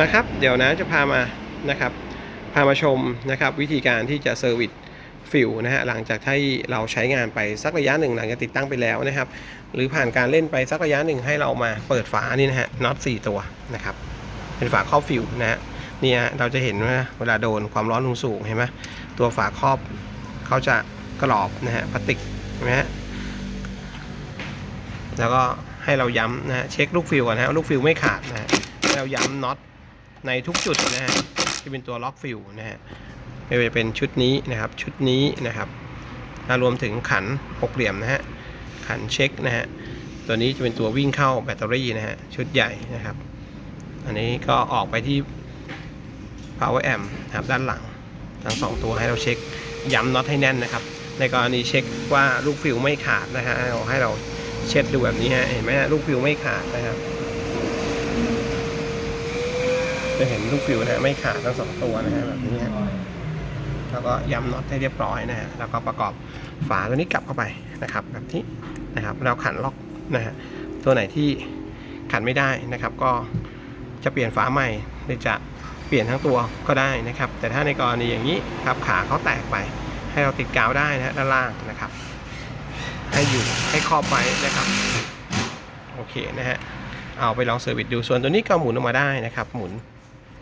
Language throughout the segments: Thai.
นะครับ เดี๋ยวนะจะพามานะครับพามาชมนะครับวิธีการที่จะเซอร์วิสฟิลนะฮะหลังจากที่เราใช้งานไปสักระยะหนึ่งหลังจากติดตั้งไปแล้วนะครับ หรือผ่านการเล่นไปสักระยะหนึ่งให้เรามาเปิดฝานี่นะฮะน็อตสี่ตัวนะครับเป็นฝาครอบฟิลนะฮะเนี่ยเราจะเห็นว่าเวลาโดนความร้อนสูงเห็นไหมตัวฝาครอบเขาจะกรอบนะฮะพลาสติกนไหมฮะแล้วก็ให้เราย้ำนะฮะเช็คลูกฟิลก่อนนะฮะลูกฟิลไม่ขาดนะฮะให้เราย้ำน็อต ในทุกจุดนะฮะที่เป็นตัวล็อกฟิลนะฮะไม่ว่าจะเป็นชุดนี้นะครับชุดนี้นะครับรวมถึงขันหกเหลี่ยมนะฮะขันเช็คนะฮะตัวนี้จะเป็นตัววิ่งเข้าแบตเตอรี่นะฮะชุดใหญ่นะครับ อันนี้ก็ออกไปที่ power amp นะครับด้านหลังทั้งสองตัวให้เราเช็คย้ำน็อตให้แน่นนะครับ ในกรณีเช็คว่าลูกฟิลไม่ขาดนะฮะเราให้เราเช็ดดูแบบนี้ฮะเห็นไหมฮะลูกฟิลไม่ขาดนะครับ จะเห็นลูกฟิลนะฮะไม่ขาดทั้งสองตัวนะฮะแบบนี้ฮะแล้วก็ย้ำน็อตให้เรียบร้อยนะฮะแล้วก็ประกอบฝาตัวนี้กลับเข้าไปนะครับ แบบนี้นะครับเราขันล็อกนะฮะตัวไหนที่ขันไม่ได้นะครับ ก็จะเปลี่ยนฝาใหม่หรือจะเปลี่ยนทั้งตัวก็ได้นะครับ แต่ถ้าในกรณีอย่างนี้ครับขาเขาแตกไป ให้เราติดกาวได้นะฮะด้านล่างนะครับ ให้อยู่ให้ครอบไว้นะครับโอเคนะฮะเอาไปลองเซอร์วิสดูส่วนตัวนี้ก็หมุนออกมาได้นะครับ หมุน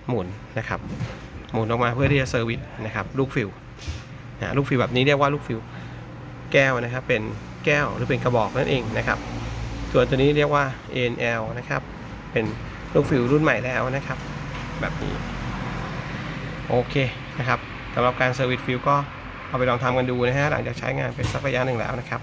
หมุนนะครับหมุนออกมาเพื่อที่จะเซอร์วิสนะครับลูกฟิลนะลูกฟิลแบบนี้เรียกว่าลูกฟิลแก้วนะครับเป็นแก้วหรือเป็นกระบอกนั่นเองนะครับส่วนตัวนี้เรียกว่า ANL นะครับเป็นลูกฟิลรุ่นใหม่แล้วนะครับ แบบนี้โอเคนะครับสำหรับการเซอร์วิสฟิลก็เอาไปลองทำกันดูนะฮะหลังจากใช้งานไปสักระยะหนึ่งแล้วนะครับ